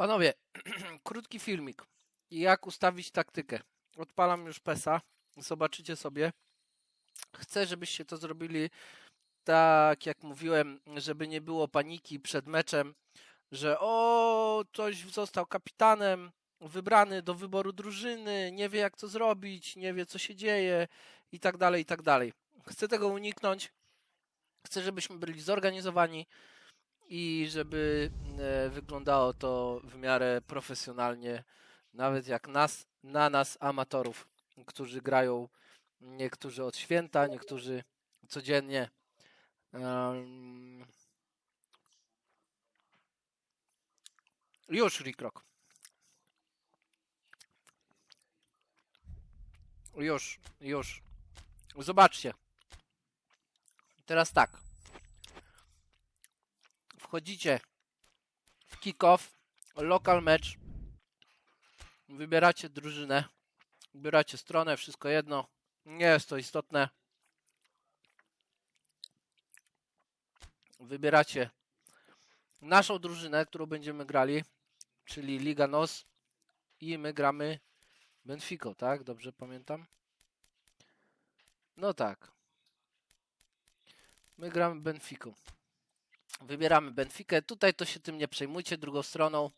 Panowie, krótki filmik. Jak ustawić taktykę? Odpalam już PESA. Zobaczycie sobie. Chcę, żebyście to zrobili tak, jak mówiłem, żeby nie było paniki przed meczem, że o, ktoś został kapitanem, wybrany do wyboru drużyny, nie wie jak to zrobić, nie wie co się dzieje i tak dalej, i tak dalej. Chcę tego uniknąć. Chcę, żebyśmy byli zorganizowani i żeby e, wyglądało to w miarę profesjonalnie, nawet jak nas, na nas amatorów, którzy grają niektórzy od święta, niektórzy codziennie. Um, już Rikrok. Już, już. Zobaczcie. Teraz tak. Wchodzicie w kick-off, local match. Wybieracie drużynę. Wybieracie stronę, wszystko jedno. Nie jest to istotne. Wybieracie naszą drużynę, którą będziemy grali, czyli Liga NOS i my gramy Benfico, tak? Dobrze pamiętam? No tak. My gramy Benfico. Wybieramy Benfikę. Tutaj to się tym nie przejmujcie. Drugą stroną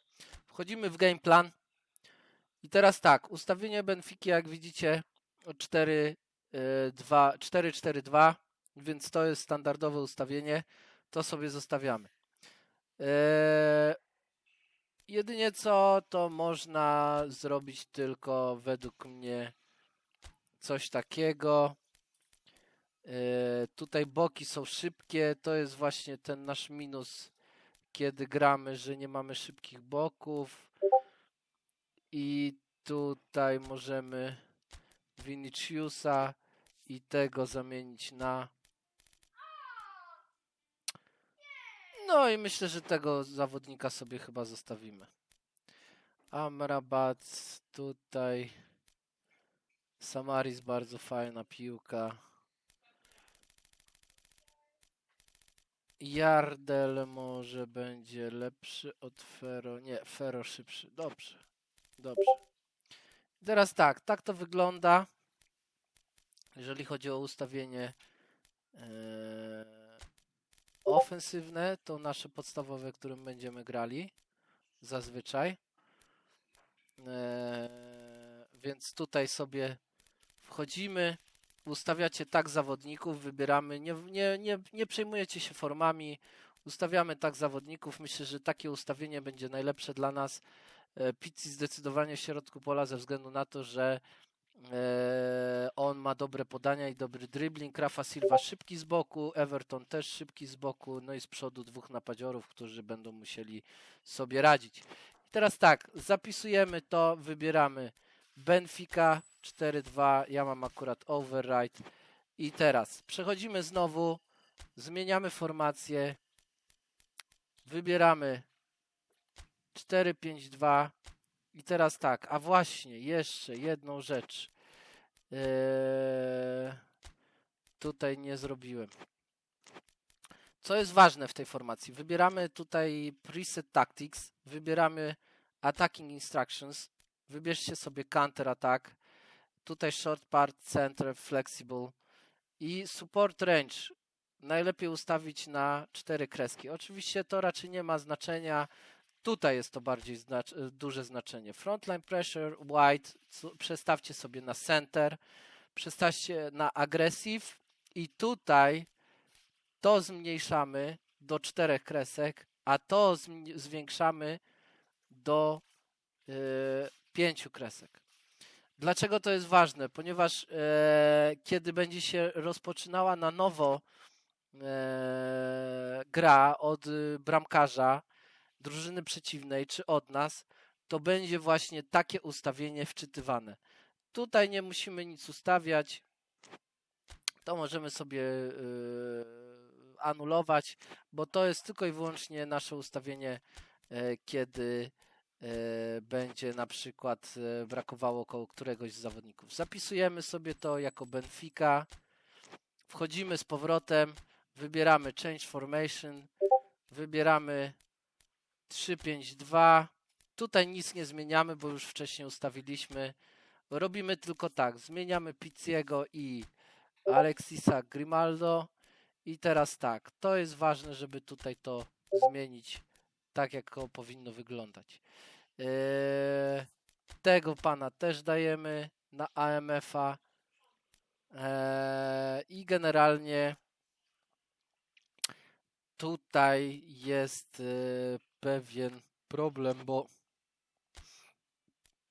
wchodzimy w game plan. I teraz tak, ustawienie Benfiki, jak widzicie, 4-4-2, więc to jest standardowe ustawienie. To sobie zostawiamy. Eee, jedynie co, to można zrobić tylko według mnie coś takiego. E, tutaj boki są szybkie, to jest właśnie ten nasz minus, kiedy gramy, że nie mamy szybkich boków. I tutaj możemy Viniciusa i tego zamienić na No i myślę, że tego zawodnika sobie chyba zostawimy. Amrabat tutaj Samaris bardzo fajna piłka. Jardel może będzie lepszy od Fero. Nie, Fero szybszy. Dobrze. Dobrze. Teraz tak, tak to wygląda. Jeżeli chodzi o ustawienie e, ofensywne, to nasze podstawowe, którym będziemy grali zazwyczaj. E, więc tutaj sobie wchodzimy ustawiacie tak zawodników, wybieramy, nie, nie, nie, nie przejmujecie się formami, ustawiamy tak zawodników. Myślę, że takie ustawienie będzie najlepsze dla nas. E, Pizzi zdecydowanie w środku pola ze względu na to, że e, on ma dobre podania i dobry dribbling. Rafa Silva szybki z boku, Everton też szybki z boku, no i z przodu dwóch napadziorów, którzy będą musieli sobie radzić. I teraz tak, zapisujemy to, wybieramy Benfica 4-2. Ja mam akurat override. I teraz przechodzimy znowu, zmieniamy formację, wybieramy 4-5-2. I teraz tak, a właśnie jeszcze jedną rzecz. Eee, tutaj nie zrobiłem. Co jest ważne w tej formacji? Wybieramy tutaj preset tactics, wybieramy attacking instructions, Wybierzcie sobie counter attack. Tutaj short part, center, flexible i support range. Najlepiej ustawić na cztery kreski. Oczywiście to raczej nie ma znaczenia. Tutaj jest to bardziej znacz duże znaczenie. Frontline pressure, wide, przestawcie sobie na center, przestawcie na aggressive i tutaj to zmniejszamy do czterech kresek, a to zwiększamy do yy, pięciu kresek. Dlaczego to jest ważne? Ponieważ e, kiedy będzie się rozpoczynała na nowo e, gra od bramkarza drużyny przeciwnej czy od nas, to będzie właśnie takie ustawienie wczytywane. Tutaj nie musimy nic ustawiać. To możemy sobie e, anulować, bo to jest tylko i wyłącznie nasze ustawienie, e, kiedy będzie na przykład e, brakowało koło któregoś z zawodników. Zapisujemy sobie to jako Benfica, wchodzimy z powrotem, wybieramy Change Formation, wybieramy 3-5-2 Tutaj nic nie zmieniamy, bo już wcześniej ustawiliśmy. Robimy tylko tak, zmieniamy Pizziego i Alexisa Grimaldo. I teraz tak, to jest ważne, żeby tutaj to zmienić tak, jak to powinno wyglądać. Eee, tego pana też dajemy na AMF-a. Eee, I generalnie tutaj jest e, pewien problem, bo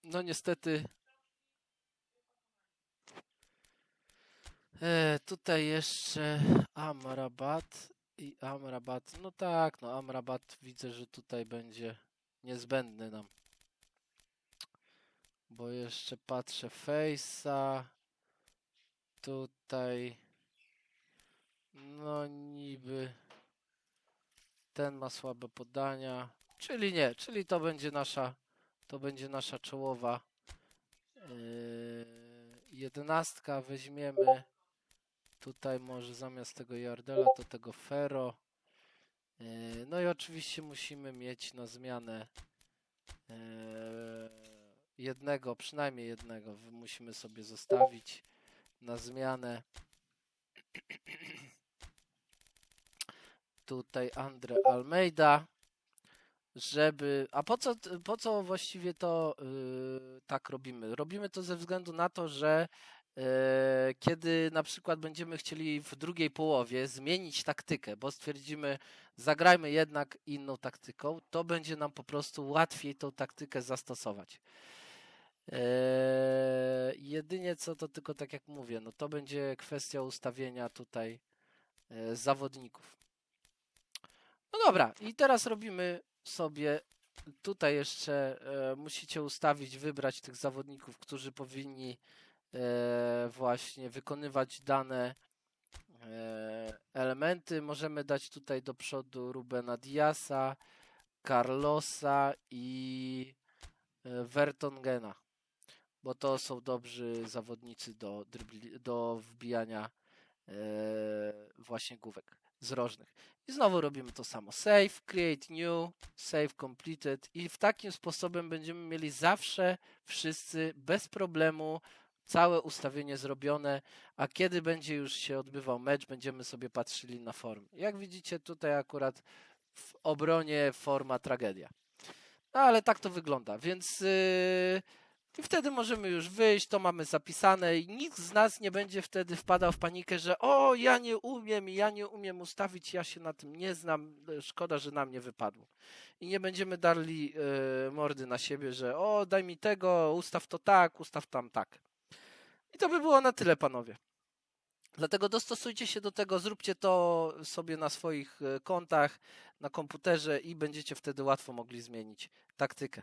no niestety tutaj jeszcze Amrabat i Amrabat. No tak, no Amrabat widzę, że tutaj będzie niezbędny nam. Bo jeszcze patrzę Face'a. Tutaj no niby ten ma słabe podania, czyli nie, czyli to będzie nasza to będzie nasza czołowa yy, jedenastka weźmiemy tutaj może zamiast tego Jardela to tego Fero no i oczywiście musimy mieć na zmianę yy, jednego, przynajmniej jednego musimy sobie zostawić na zmianę tutaj Andre Almeida, żeby. A po co, po co właściwie to yy, tak robimy? Robimy to ze względu na to, że kiedy na przykład będziemy chcieli w drugiej połowie zmienić taktykę, bo stwierdzimy, zagrajmy jednak inną taktyką, to będzie nam po prostu łatwiej tą taktykę zastosować. Eee, jedynie co to tylko tak jak mówię, no to będzie kwestia ustawienia tutaj e, zawodników. No dobra, i teraz robimy sobie tutaj jeszcze e, musicie ustawić, wybrać tych zawodników, którzy powinni e, właśnie wykonywać dane e, elementy. Możemy dać tutaj do przodu Rubena Diasa, Carlosa i e, Vertongena, bo to są dobrzy zawodnicy do, do wbijania e, właśnie główek z rożnych. I znowu robimy to samo. Save, create new, save completed i w takim sposobem będziemy mieli zawsze wszyscy bez problemu całe ustawienie zrobione, a kiedy będzie już się odbywał mecz, będziemy sobie patrzyli na formy. Jak widzicie tutaj akurat w obronie forma tragedia. No ale tak to wygląda, więc yy, wtedy możemy już wyjść, to mamy zapisane i nikt z nas nie będzie wtedy wpadał w panikę, że o, ja nie umiem, ja nie umiem ustawić, ja się na tym nie znam, szkoda, że nam nie wypadło. I nie będziemy darli e, mordy na siebie, że o, daj mi tego, ustaw to tak, ustaw tam tak. I to by było na tyle, panowie. Dlatego dostosujcie się do tego, zróbcie to sobie na swoich e, kontach, na komputerze i będziecie wtedy łatwo mogli zmienić taktykę.